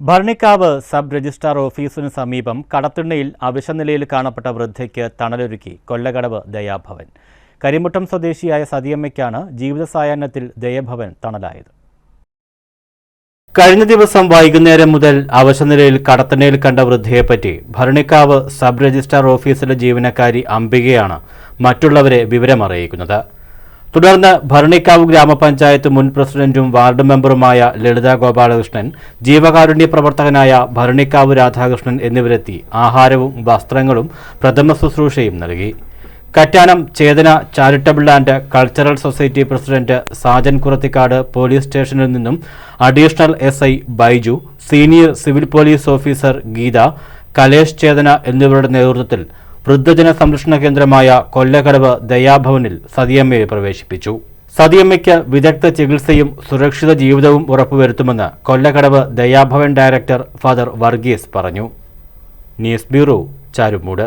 Bharanikkavu sub registrar ഓഫീസിന് സമീപം കടത്തിണ്ണയിൽ അവിശനിലയിൽ കാണപ്പെട്ട വൃദ്ധയ്ക്ക് തണലൊരുക്കി കൊല്ലകടവ് ദയാഭവൻ. കരിമുട്ടം സ്വദേശിയായ സതിയമ്മയ്ക്കാണ് ജീവിത സായാഹ്നത്തിൽ ദയഭവൻ തണലായത്. കഴിഞ്ഞ ദിവസം വൈകുന്നേരം മുതൽ അവശനിലയിൽ കടത്തിണ്ണയിൽ കണ്ട വൃദ്ധയെപ്പറ്റി ഭരണിക്കാവ് സബ് രജിസ്ട്രാർ ഓഫീസിലെ ജീവനക്കാരി അംബികയാണ് മറ്റുള്ളവരെ വിവരമറിയിക്കുന്നത്. തുടർന്ന് ഭരണിക്കാവ് ഗ്രാമപഞ്ചായത്ത് മുൻ പ്രസിഡന്റും വാർഡ് മെമ്പറുമായ ലളിത ഗോപാലകൃഷ്ണൻ ജീവകാരുണ്യ പ്രവർത്തകനായ ഭരണിക്കാവ് രാധാകൃഷ്ണൻ എന്നിവരെത്തി ആഹാരവും വസ്ത്രങ്ങളും പ്രഥമ ശുശ്രൂഷയും നൽകി. Kattanam Chethana charitable and cultural society president Sajan Kurathikad police സ്റ്റേഷനിൽ നിന്നും additional S I Baiju senior civil police officer Geetha Kalesh Chethana എന്നിവരുടെ നേതൃത്വത്തിൽ വൃദ്ധജന സംരക്ഷണ കേന്ദ്രമായ കൊല്ലകടവ് ദയാഭവനിൽ സതിയമ്മയെ പ്രവേശിപ്പിച്ചു. സതിയമ്മയ്ക്ക് വിദഗ്ധ ചികിത്സയും സുരക്ഷിത ജീവിതവും ഉറപ്പുവരുത്തുമെന്ന് കൊല്ലകടവ് ദയാഭവൻ ഡയറക്ടർ ഫാദർ വർഗീസ് പറഞ്ഞു. News bureau Charummood.